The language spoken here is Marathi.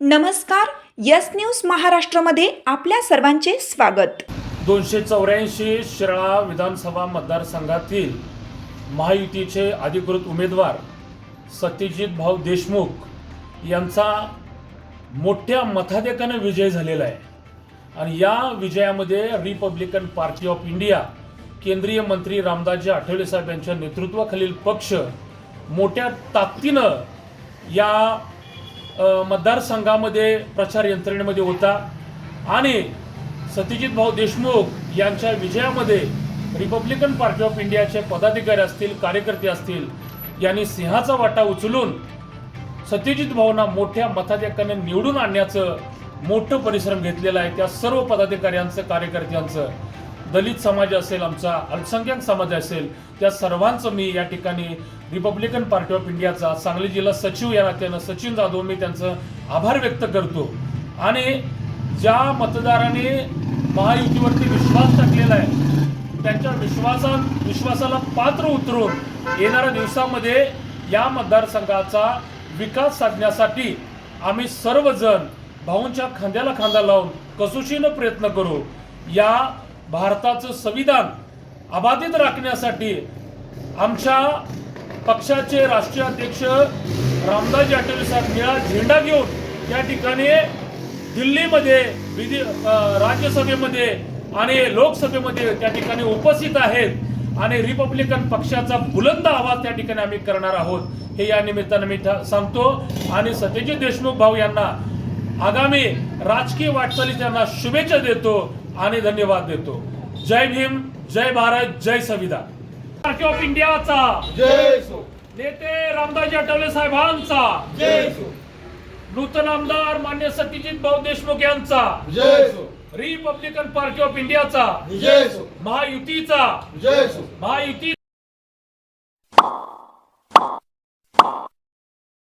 नमस्कार यस न्यूज महाराष्ट्रामध्ये आपल्या सर्वांचे स्वागत. दोनशे चौऱ्याऐंशी शिराळा विधानसभा मतदारसंघातील महायुतीचे अधिकृत उमेदवार सत्यजित भाऊ देशमुख यांचा मोठ्या मताधिकाने विजय झालेला आहे. आणि या विजयामध्ये रिपब्लिकन पार्टी ऑफ इंडिया केंद्रीय मंत्री रामदासजी आठवले साहेब यांच्या नेतृत्वाखालील पक्ष मोठ्या ताकदीनं या मतदारसंघामध्ये प्रचार यंत्रणेमध्ये होता. आणि सत्यजित भाऊ देशमुख यांच्या विजयामध्ये रिपब्लिकन पार्टी ऑफ इंडियाचे पदाधिकारी असतील कार्यकर्ते असतील यांनी सिंहाचा वाटा उचलून सत्यजित भाऊंना मोठ्या मताधिकाने निवडून आणण्याचं मोठं परिश्रम घेतलेलं आहे. त्या सर्व पदाधिकाऱ्यांचं कार्यकर्त्यांचं. दलित समाज असेल आमचा अल्पसंख्याक समाज असेल त्या सर्वांचं मी या ठिकाणी रिपब्लिकन पार्टी ऑफ इंडियाचा सांगली जिल्हा सचिव या नात्यानं सचिन जाधव मी त्यांचं आभार व्यक्त करतो. आणि ज्या मतदाराने महायुतीवरती विश्वास टाकलेला आहे त्यांच्या विश्वासा विश्वासाला पात्र उतरून येणाऱ्या दिवसामध्ये या मतदारसंघाचा विकास साधण्यासाठी आम्ही सर्वजण भाऊंच्या खांद्याला खांदा लावून कसोशीनं प्रयत्न करू. या भारताचं संविधान अबाधित राखण्यासाठी आमच्या पक्षाचे राष्ट्रीय अध्यक्ष रामदास आठवले साहेब निळा झेंडा घेऊन या ठिकाणी दिल्लीमध्ये विधी राज्यसभेमध्ये आणि लोकसभेमध्ये त्या ठिकाणी उपस्थित आहेत आणि रिपब्लिकन पक्षाचा बुलंद आवाज त्या ठिकाणी आम्ही करणार आहोत. हे या निमित्तानं मी सांगतो. आणि सत्यजित देशमुख भाऊ यांना आगामी राजकीय वाटचाली त्यांना शुभेच्छा देतो आणि धन्यवाद देतो. जय भीम जय भारत जय संविधान ऑफ इंडियाचा. नेते रामदासजी आठवले साहेबांचा. जय सो. नूतन आमदार मान्य सत्यजित भाऊ देशमुख यांचा. जय सो. रिपब्लिकन पार्टी ऑफ इंडियाचा. महायुतीचा. महायुती